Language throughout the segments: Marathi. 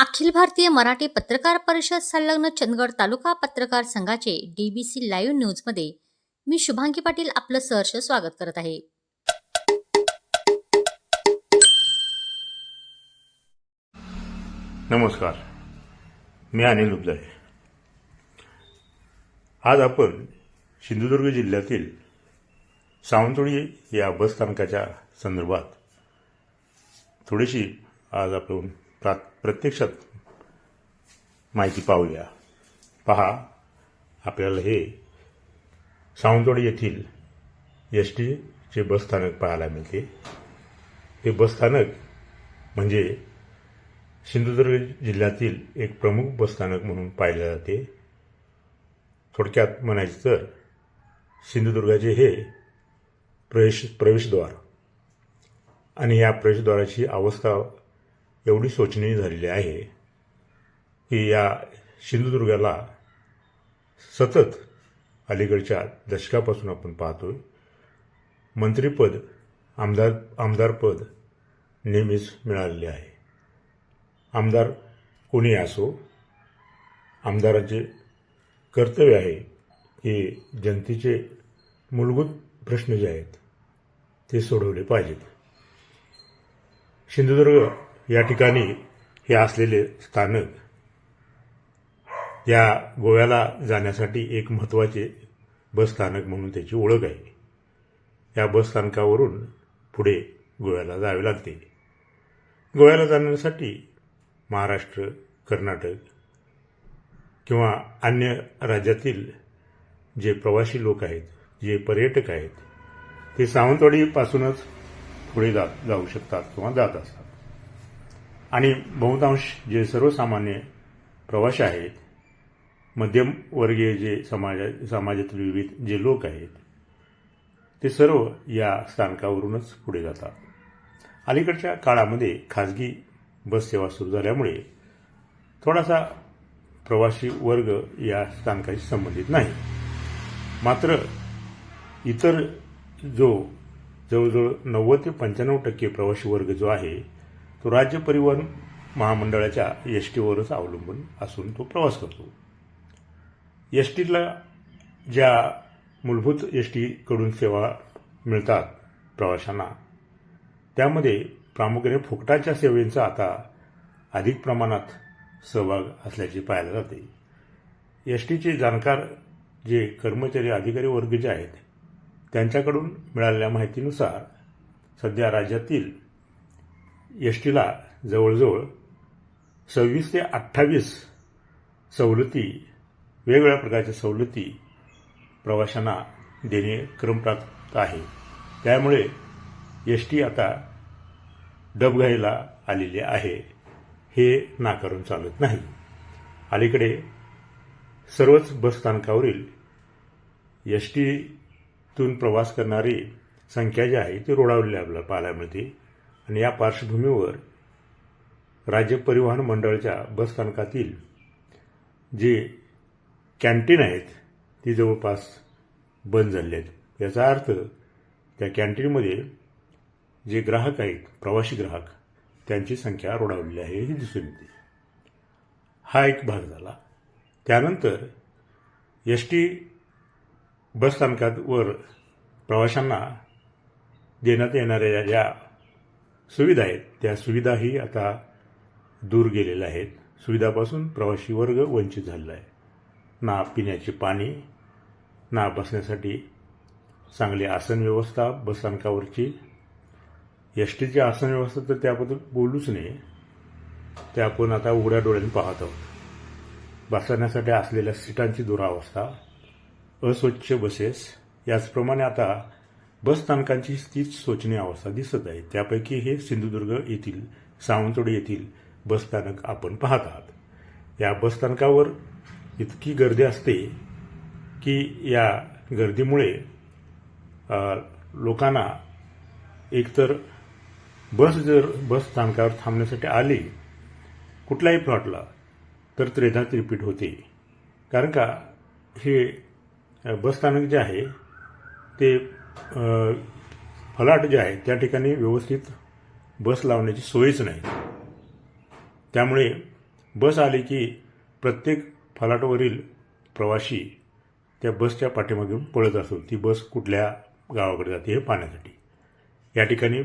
अखिल भारतीय मराठी पत्रकार परिषद संलग्न चंदगड तालुका पत्रकार संघाचे डीबीसी लाईव्ह न्यूजमध्ये मी शुभांगी पाटील आपलं सहर्ष स्वागत करत आहे. नमस्कार. मी अनिल आहे आज आपण सिंधुदुर्ग जिल्ह्यातील सावंतवाडी या बसस्थानकाच्या संदर्भात थोडीशी आज आपण प्रा प्रत्यक्षात माहिती पाहूया. पहा आपल्याला हे सावंतवाडी येथील एस टीचे बसस्थानक पाहायला मिळते. हे बसस्थानक म्हणजे सिंधुदुर्ग जिल्ह्यातील एक प्रमुख बसस्थानक म्हणून पाहिले जाते. थोडक्यात म्हणायचं तर सिंधुदुर्गाचे हे प्रवेश प्रवेशद्वार आणि या प्रवेशद्वाराची अवस्था एवढी शोचनीय झालेली आहे की या सिंधुदुर्गाला सतत अलीकडच्या दशकापासून आपण पाहतोय. मंत्रिपद आमदार आमदारपद नेहमीच मिळालेले आहे. आमदार कोणी असो आमदाराचे कर्तव्य आहे की जनतेचे मूलभूत प्रश्न जे आहेत ते सोडवले पाहिजेत. सिंधुदुर्ग या ठिकाणी हे असलेले स्थानक या गोव्याला जाण्यासाठी एक महत्त्वाचे बसस्थानक म्हणून त्याची ओळख आहे. या बसस्थानकावरून पुढे गोव्याला जावे लागते. गोव्याला जाण्यासाठी महाराष्ट्र कर्नाटक किंवा अन्य राज्यातील जे प्रवासी लोक आहेत जे पर्यटक आहेत ते सावंतवाडीपासूनच पुढे जात जाऊ शकतात किंवा जात असतात. आणि बहुतांश जे सर्वसामान्य प्रवासी आहेत मध्यमवर्गीय जे समाजा समाजातील विविध जे लोक आहेत ते सर्व या स्थानकावरूनच पुढे जातात. अलीकडच्या काळामध्ये खाजगी बस सेवा सुरू झाल्यामुळे थोडासा प्रवासी वर्ग या स्थानकाशी संबंधित नाही. मात्र इतर जो जवळजवळ नव्वद ते पंच्याण्णव टक्के प्रवासी वर्ग जो आहे तो राज्य परिवहन महामंडळाच्या एस टीवरच अवलंबून असून तो प्रवास करतो. एस टीला ज्या मूलभूत एस टीकडून सेवा मिळतात प्रवाशांना त्यामध्ये प्रामुख्याने फुकटाच्या सेवेचा आता अधिक प्रमाणात सहभाग असल्याचे पाहायला जाते. एस टीचे जाणकार जे कर्मचारी अधिकारी वर्ग जे आहेत त्यांच्याकडून मिळालेल्या माहितीनुसार सध्या राज्यातील एस टीला जवळजवळ सव्वीस ते अठ्ठावीस सवलती वेगवेगळ्या प्रकारच्या सवलती प्रवाशांना देणे क्रमप्राप्त आहे. त्यामुळे एस टी आता डबघाईला आलेली आहे. हे नाकारून चालत नाही. अलीकडे सर्वच बसस्थानकावरील एस टीतून प्रवास करणारी संख्या जी आहे ती रोडावलेली आपल्याला पाहायला मिळते. आणि या पार्श्वभूमीवर राज्य परिवहन मंडळाच्या बसस्थानकातील जे कॅन्टीन आहेत ती जवळपास बंद झाली आहेत. याचा अर्थ त्या कॅन्टीनमध्ये जे ग्राहक आहेत प्रवासी ग्राहक त्यांची संख्या रोडावलेली आहे हे दिसून येते. हा एक भाग झाला. त्यानंतर एस टी बसस्थानकावर प्रवाशांना देण्यात येणाऱ्या ज्या सुविधा आहेत. त्या सुविधाही आता दूर गेलेल्या आहेत. सुविधापासून प्रवासी वर्ग वंचित झालेला आहे. ना पिण्याचे पाणी ना बसण्यासाठी चांगली आसन व्यवस्था बसस्थानकावरची एस टीची आसन व्यवस्था तर त्याबद्दल बोलूच नाही ते आपण आता उघड्या डोळ्याने पाहत आहोत. बसण्यासाठी असलेल्या सीटांची दुरावस्था अस्वच्छ बसेस याचप्रमाणे आता बसस्थानकांची तीच शोचनीय अवस्था दिसत आहे. त्यापैकी हे सिंधुदुर्ग येथील सावंतवाडी येथील बसस्थानक आपण पाहत आहात या बसस्थानकावर इतकी गर्दी असते की या गर्दीमुळे लोकांना एकतर बस जर बस स्थानकावर थांबण्यासाठी आली कुठल्याही प्लॉटला तर त्रेधा रिपीट होते. कारण का हे बसस्थानक जे आहे ते फलाट जे आहे त्या ठिकाणी व्यवस्थित बस लावण्याची सोयच नाही. त्यामुळे बस आली की प्रत्येक फलाटावरील प्रवासी त्या बसच्या पाठीमागून पळत असतो ती बस कुठल्या गावाकडे जाते हे पाहण्यासाठी. या ठिकाणी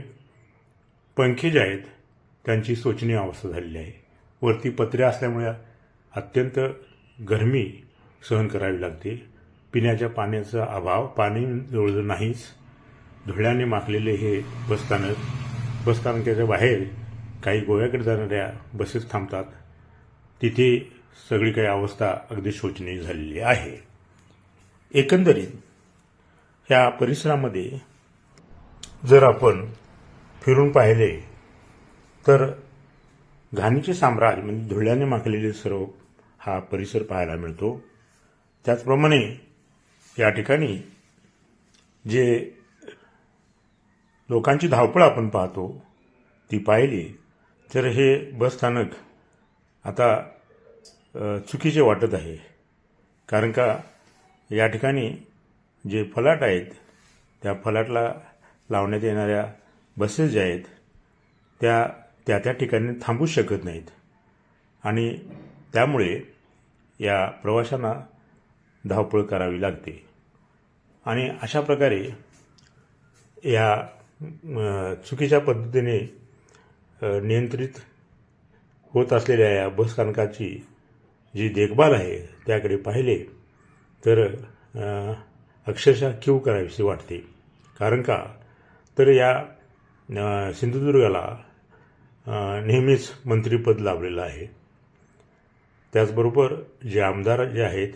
पंखे जे आहेत त्यांची शोचनीय अवस्था झालेली आहे. वरती पत्रे असल्यामुळे अत्यंत गरमी सहन करावी लागते. पिण्याच्या पाण्याचा अभाव पाणी जवळजवळ नाहीच. धुळ्याने माखलेले हे बसस्थानक बसस्थानकाच्या बाहेर काही गोव्याकडे जाणाऱ्या बसेस थांबतात. तिथे सगळी काही अवस्था अगदी शोचनीय झालेली आहे. एकंदरीत ह्या परिसरामध्ये जर आपण फिरून पाहिले तर घाणीचे साम्राज्य म्हणजे धुळ्याने माखलेले सर्व हा परिसर पाहायला मिळतो. त्याचप्रमाणे या ठिकाणी जे लोकांची धावपळ आपण पाहतो ती पाहिली तर हे बसस्थानक आता चुकीचे वाटत आहे. कारण का या ठिकाणी जे फलाट आहेत त्या फलाटला लावण्यात येणाऱ्या बसेस ज्या आहेत त्या त्या त्या ठिकाणी थांबू शकत नाहीत. आणि त्यामुळे या प्रवाशांना धावपळ करावी लागते. आणि अशा प्रकारे या चुकीच्या पद्धतीने नियंत्रित होत असलेल्या या बसस्थानकाची जी देखभाल आहे त्याकडे पाहिले तर अक्षरशः क्यू करावीशी वाटते. कारण का? तर या सिंधुदुर्गाला नेहमीच मंत्रिपद लाभलेलं आहे. त्याचबरोबर जे आमदार जे आहेत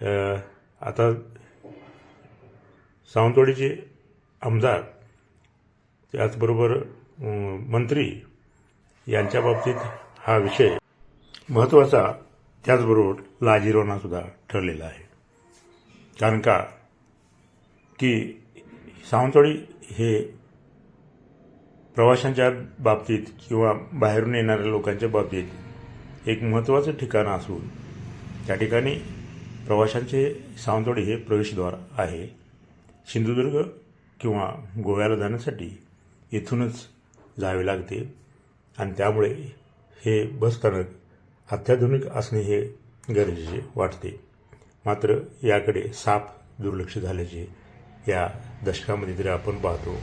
आता सावंतवाडीचे आमदार त्याचबरोबर मंत्री यांच्या बाबतीत हा विषय महत्त्वाचा त्याचबरोबर लाजिरवणासुद्धा ठरलेला आहे. कारण का? की सावंतवाडी हे प्रवाशांच्या बाबतीत किंवा बाहेरून येणाऱ्या लोकांच्या बाबतीत एक महत्त्वाचं ठिकाण असून त्या ठिकाणी प्रवाशांचे सावंतवाडी हे प्रवेशद्वार आहे. सिंधुदुर्ग किंवा गोव्याला जाण्यासाठी इथूनच जावे लागते आणि त्यामुळे हे बसस्थानक अत्याधुनिक असणे हे गरजेचे वाटते. मात्र याकडे साफ दुर्लक्ष झाल्याचे या दशकामध्ये तरी आपण पाहतो.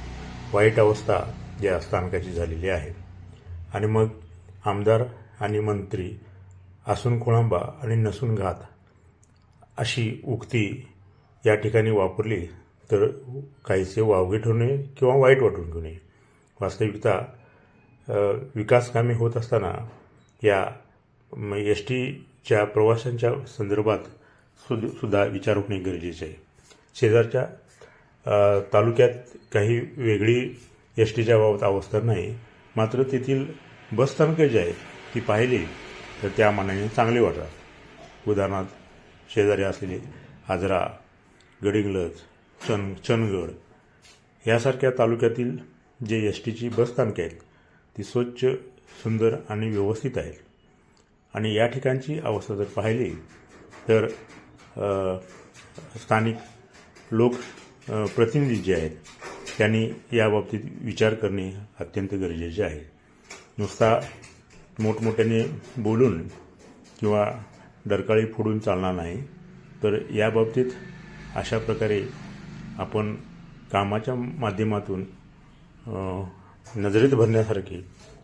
वाईट अवस्था या स्थानकाची झालेली आहे. आणि मग आमदार आणि मंत्री असून कोळंबा आणि नसून घात अशी उक्ती या ठिकाणी वापरली तर काहीसे वावगे ठरू नये किंवा वाईट वाटून घेऊ नये. वास्तविकता विकासकामे होत असताना या एस टीच्या प्रवाशांच्या संदर्भात सुद सुद्धा विचार होणे गरजेचे आहे. शेजारच्या तालुक्यात काही वेगळी एस टीच्या बाबत अवस्था नाही मात्र तेथील बसस्थानकं जी आहेत ती पाहिली तर त्या मानाने चांगली वाटतात. उदाहरणार्थ शेजारी असलेले आजरा गडिंगलज चन चंदगड यासारख्या तालुक्यातील जे एस टीची बसस्थानके आहेत ती स्वच्छ सुंदर आणि व्यवस्थित आहेत. आणि या ठिकाणची अवस्था जर पाहिली तर स्थानिक लोक प्रतिनिधी जे आहेत त्यांनी याबाबतीत विचार करणे अत्यंत गरजेचे आहे. नुसता मोठमोठ्याने बोलून किंवा डरकाळी फोडून चालणार नाही. तर याबाबतीत अशा प्रकारे आपण कामाच्या माध्यमातून नजरेत भरण्यासारखे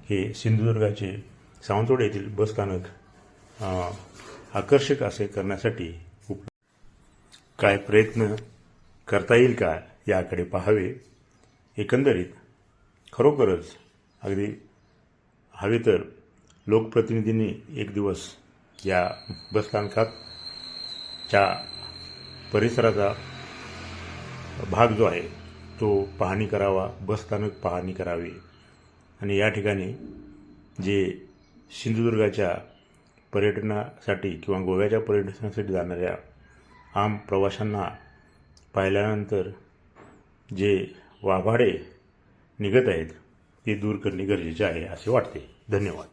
हे सिंधुदुर्गाचे सावंतवाड येथील बसस्थानक आकर्षक असे करण्यासाठी उप काय प्रयत्न करता येईल का याकडे पाहावे. एकंदरीत खरोखरच अगदी हवे तर लोकप्रतिनिधींनी एक दिवस या बसस्थानकातच्या परिसराचा भाग जो आहे तो पाहणी करावा बसस्थानक पाहणी करावी. आणि या ठिकाणी जे सिंधुदुर्गाच्या पर्यटनासाठी किंवा गोव्याच्या पर्यटनासाठी जाणाऱ्या आम प्रवाशांना पाहिल्यानंतर जे वाभाडे निघत आहेत ते दूर करणे गरजेचे आहे असे वाटते. धन्यवाद.